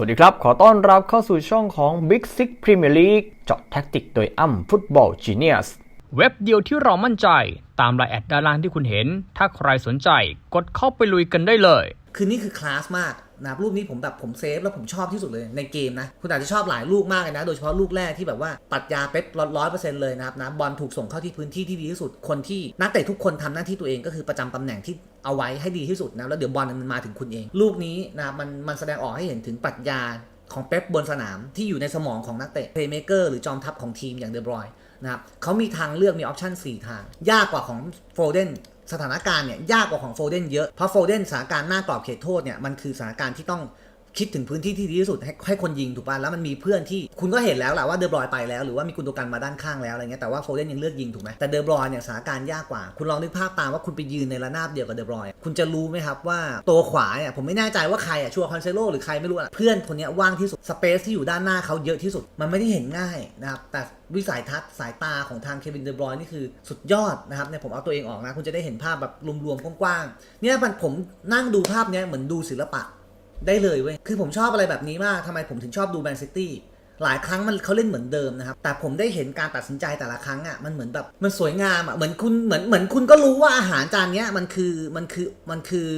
สวัสดีครับ ขอต้อนรับเข้าสู่ช่องของ Big Six Premier League เจาะแท็กติกโดยอ้ำฟุตบอล Genius เว็บเดียวที่เรามั่นใจตามรายแอดด้านล่างที่คุณเห็น ถ้าใครสนใจกดเข้าไปลุยกันได้เลย คือนี่คือคลาสมาก นะครับรูปนี้ผมแบบผมเซฟแล้วผมชอบที่สุดเลยในเกมนะคุณอาจจะชอบหลายลูกมากเลยนะ โดยเฉพาะลูกแรกที่แบบว่าปัดยาเป๊ปร้อยเปอร์เซ็นต์เลยนะครับนะบอลถูกส่งเข้าที่พื้นที่ที่ดีที่สุดคนที่นักเตะทุกคนทำหน้าที่ตัวเองก็คือประจำตำแหน่งที่เอาไว้ให้ดีที่สุดนะแล้วเดี๋ยวบอลมันมาถึงคุณเอง ลูกนี้นะมันมันแสดงออกให้เห็นถึงปรัชญาของเป๊ปบนสนามที่อยู่ในสมองของนักเตะเพลย์เมเกอร์หรือจอมทัพของทีมอย่างเดบรอยนะครับเขามีทางเลือกมีออปชั่น4 ทาง ยากกว่าของโฟเดน สถานการณ์เนี่ยยากกว่าของโฟเดนเยอะเพราะโฟเดนสถานการณ์หน้ากรอบเขตโทษเนี่ยมันคือสถานการณ์ที่ต้อง คิดถึงพื้นที่ที่ดีที่สุดให้ให้คนยิงถูกป่ะแล้วมันมีเพื่อนที่คุณก็เห็นแล้วแหละว่าเดอบรอยไปแล้วหรือว่ามีกุนโดกันมาด้านข้างแล้วอะไรเงี้ยแต่ว่าโฟเดนยังเลือกยิงถูกไหมแต่เดอบรอยเนี่ยสถานการณ์ยากกว่า คุณลองนึกภาพตามว่าคุณไปยืนในระนาบเดียวกับเดอบรอยคุณจะรู้ไหมครับว่าตัวขวาเนี่ยผมไม่แน่ใจว่าใครอะชัวร์คอนเซโลหรือใครไม่รู้อะเพื่อนคนนี้ว่างที่สุดสเปซที่อยู่ด้านหน้าเขาเยอะที่สุดมันไม่ได้เห็นง่ายนะครับแต่วิสัยทัศน์สายตาของทางเควินเดอบรอยนี่คือสุดยอดนะครับเนี่ยผมเอาตัวเองออกนะคุณจะได้เห็นภาพแบบรวมๆกว้างๆเนี่ยมันผมนั่งดูภาพเนี้ยเหมือนดูศิลปะ ได้เลยเว้ย คือผมชอบอะไรแบบนี้มากทำไมผมถึงชอบดูแมนซิตี้ หลายครั้งมันเขาเล่นเหมือนเดิมนะครับ แต่ผมได้เห็นการตัดสินใจแต่ละครั้งอะ มันเหมือนแบบ มันสวยงามอะ เหมือนคุณ เหมือน เหมือนคุณก็รู้ว่าอาหารจานเนี้ยมันคือ มันคือ มันคือ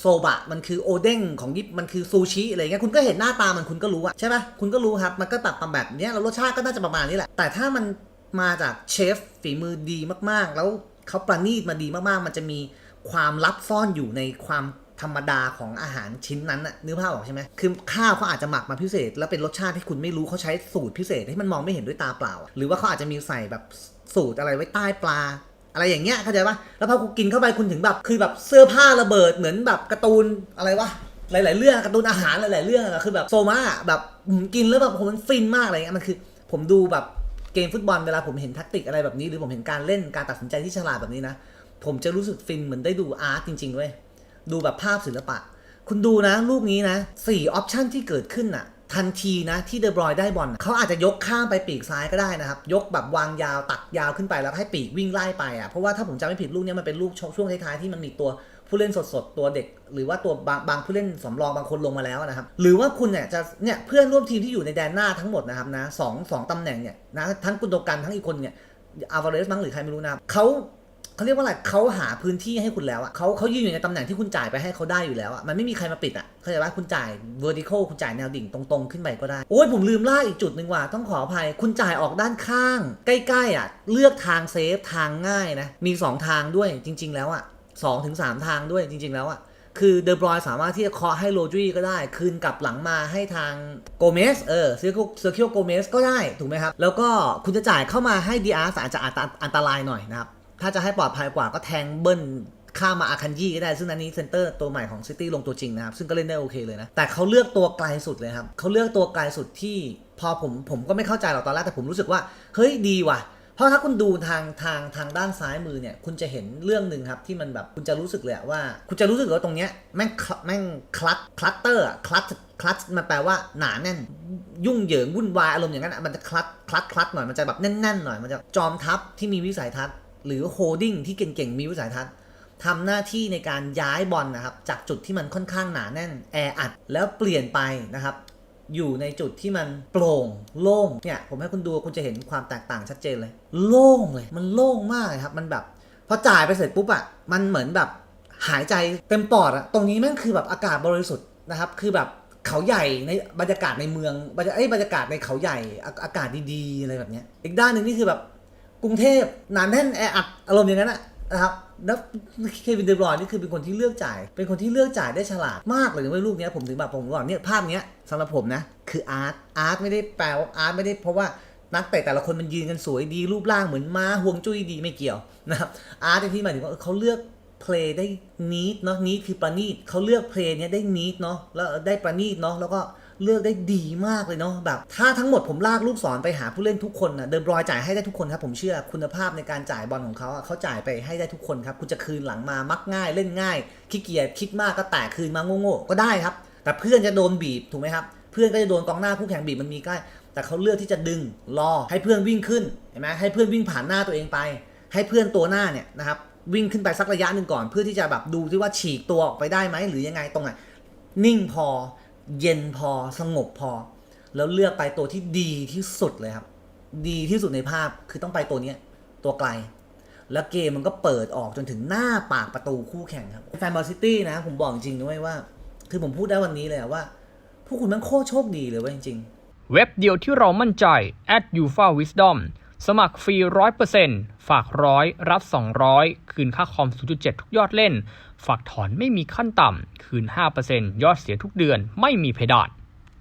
โซบะ มันคือโอเด้งของญี่ปุ่นมันคือซูชิอะไรเงี้ย คุณก็เห็นหน้าตามันคุณก็รู้อะใช่ปะคุณก็รู้ครับ มันก็แบบแบบเนี้ยแล้วรสชาติก็น่าจะประมาณนี้แหละ แต่ถ้ามันมาจากเชฟฝีมือดีมากๆ แล้วเขาประณีตมาดีมากๆ มันจะมีความลับซ่อนอยู่ในความ ธรรมดาของอาหารชิ้นนั้นน่ะนึกภาพออกใช่ไหมคือข้าวเขาอาจจะหมักมาพิเศษ แล้วเป็นรสชาติที่คุณไม่รู้เขาใช้สูตรพิเศษที่มันมองไม่เห็นด้วยตาเปล่า หรือว่าเขาอาจจะมีใส่แบบสูตรอะไรไว้ใต้ปลา อะไรอย่างเงี้ยเข้าใจปะแล้วพอคุณกินเข้าไปคุณถึงแบบคือแบบเสื้อผ้าระเบิดเหมือนแบบการ์ตูนอะไรวะหลาย ๆ เรื่องการ์ตูนอาหารหลาย ๆ เรื่องอะคือแบบโซมาแบบกินแล้วแบบผมมันฟินมากอะไรเงี้ยมันคือ ผมดูแบบเกมฟุตบอลเวลาผมเห็นแทักติกอะไรแบบนี้ หรือผมเห็นการเล่นการตัดสินใจที่ฉลาดแบบนี้นะผมจะรู้สึกฟินเหมือนได้ดูอาร์ตจริง ๆ เว้ย ดูแบบภาพศิลปะ คุณดูนะลูกนี้นะสี่ออปชันที่เกิดขึ้นน่ะทันทีนะที่เดบรอยได้บอลเขาอาจจะยกข้ามไปปีกซ้ายก็ได้นะครับ ยกแบบวางยาวตักยาวขึ้นไปแล้วให้ปีกวิ่งไล่ไปอะเพราะว่าถ้าผมจำไม่ผิดลูกนี้มันเป็นลูกช่วงท้ายๆที่มันมีตัวผู้เล่นสดๆ ตัวเด็ก หรือว่าตัวบางบางผู้เล่นสำรองบางคนลงมาแล้วนะครับ หรือว่าคุณเนี่ยจะเนี่ยเพื่อนร่วมทีมที่อยู่ในแดนหน้าทั้งหมดนะครับนะสองสองตำแหน่งเนี่ยนะทั้งกุนโดกันทั้งอีกคนเนี่ยอาวาเรสมั้งหรือใครไม่รู้นะเขา เขาเรียกว่าอะไรเขาหาพื้นที่ให้คุณแล้วอะเขาเขายืนอยู่ในตำแหน่งที่คุณจ่ายไปให้เขาได้อยู่แล้วอะมันไม่มีใครมาปิดอะเข้าใจว่าคุณจ่าย vertical คุณจ่ายแนวดิ่งตรงๆ ขึ้นไปก็ได้ โอ้ยผมลืมล่าอีกจุดหนึ่งว่ะต้องขออภัย คุณจ่ายออกด้านข้าง ใกล้ๆอะเลือกทางเซฟทางง่ายนะมี 2 ทางด้วยจริง ๆ แล้วอะสองถึงสามทางด้วยจริง ๆ แล้วอะคือเดอบรอยสามารถที่จะเคาะให้โรดรีก็ได้ คืนกลับหลังมาให้ทางโกเมสเออเซอร์คิวเซอร์คิวโกเมสก็ได้ ถูกไหมครับ แล้วก็คุณจะจ่ายเข้ามาให้ดีอาร์อาจจะอันตรายหน่อยนะครับ ถ้าจะให้ปลอดภัยกว่าก็แทงเบิ้ลข้ามาอาคันยี่ก็ได้ ซึ่งอันนี้เซนเตอร์ตัวใหม่ของซิตี้ลงตัวจริงนะครับ ซึ่งก็เล่นได้โอเคเลยนะ แต่เขาเลือกตัวไกลสุดเลยครับเขาเลือกตัวไกลสุดที่พอผมผมก็ไม่เข้าใจหรอกตอนแรกแต่ผมรู้สึกว่า เฮ้ยดีว่ะ เพราะถ้าคุณดูทางทางทางด้านซ้ายมือเนี่ย คุณจะเห็นเรื่องหนึ่งครับที่มันแบบคุณจะรู้สึกเลยอะว่า คุณจะรู้สึกว่าตรงเนี้ยแม่งแม่งคลัตคลัตเตอร์คลัตคลัตมันแปลว่าหนาแน่น ยุ่งเหยิงวุ่นวายอารมณ์อย่างนั้นอะมันจะคลัตคลัตคลัตหน่อยมันจะแบบแน่นๆหน่อยมันจะจอมทัพที่มีวิสัยทัศน์ หรือโฮดดิ้งที่เก่งๆ มีวิสัยทัศน์ทำหน้าที่ในการย้ายบอลนะครับ จากจุดที่มันค่อนข้างหนาแน่นแออัด แล้วเปลี่ยนไปนะครับ อยู่ในจุดที่มันโปร่งโล่งเนี่ยผมให้คุณดูคุณจะเห็นความแตกต่างชัดเจนเลย โล่งเลยมันโล่งมากครับ มันแบบพอจ่ายไปเสร็จปุ๊บอะมันเหมือนแบบหายใจเต็มปอดอะตรงนี้แม่งคือแบบอากาศบริสุทธิ์นะครับ คือแบบเขาใหญ่ในบรรยากาศในเมืองบรรยากาศเอ้บรรยากาศในเขาใหญ่อาอากาศดีๆอะไรแบบเนี้ยอีกด้านหนึ่งนี่คือแบบ กรุงเทพหนาแน่นแออัดอารมณ์อย่างนั้นอะนะครับแล้วเควินเดบรอยนี่คือเป็นคนที่เลือกจ่าย เป็นคนที่เลือกจ่ายได้ฉลาดมากเลยนะเว้ยลูกนี้ผมถึงแบบผมบอกเนี่ยภาพนี้สำหรับผมนะคืออาร์ตอาร์ตไม่ได้แปลว่าอาร์ตไม่ได้เพราะว่านักเตะแต่ละคนมันยืนกันสวยดีรูปร่างเหมือนม้าห่วงจุ้ยดีไม่เกี่ยวนะครับอาร์ตที่หมายถึงว่าเขาเลือกเพลย์ได้นีดเนาะนีดคือประณีตเขาเลือกเพลย์เนี้ยได้นีดเนาะแล้วได้ประณีตเนาะแล้วก็ เลือกได้ดีมากเลยเนาะแบบถ้าทั้งหมดผมลากลูกศรไปหาผู้เล่นทุกคนนะเดอบรอยจ่ายให้ได้ทุกคนครับผมเชื่อคุณภาพในการจ่ายบอลของเขาเขาจ่ายไปให้ได้ทุกคนครับคุณจะคืนหลังมามักง่าย เล่นง่ายขี้เกียจคิดมากก็แตกคืนมาโง่ๆก็ได้ครับ แต่เพื่อนจะโดนบีบถูกไหมครับเพื่อนก็จะโดนกองหน้าคู่แข่งบีบมันมีใกล้แต่เขาเลือกที่จะดึงรอให้เพื่อนวิ่งขึ้นเห็นไหมให้เพื่อนวิ่งผ่านหน้าตัวเองไป ให้เพื่อนตัวหน้าเนี่ยนะครับวิ่งขึ้นไปสักระยะหนึ่งก่อน เพื่อที่จะแบบดูที่ว่าฉีกตัวออกไปได้ไหมหรือยังไงตรงไหนนิ่งพอ เย็นพอสงบพอ แล้วเลือกไปตัวที่ดีที่สุดเลยครับ ดีที่สุดในภาพคือต้องไปตัวเนี้ยตัวไกล แล้วเกมมันก็เปิดออกจนถึงหน้าปากประตูคู่แข่งครับแฟนบอลซิตี้นะ ผมบอกจริงด้วยว่า คือผมพูดได้วันนี้เลยว่าพวกคุณมันโคตรโชคดีเลยเว่าจริง ๆ เว็บเดียวที่เรามั่นใจ at u f a Wisdom สมัครฟรี 100%ฝากร้อยรับ 200 คืนค่าคอม 0.7 ทุกยอดเล่น ฝากถอนไม่มีขั้นต่ำ คืน 5%ยอดเสียทุกเดือน ไม่มีเพดาน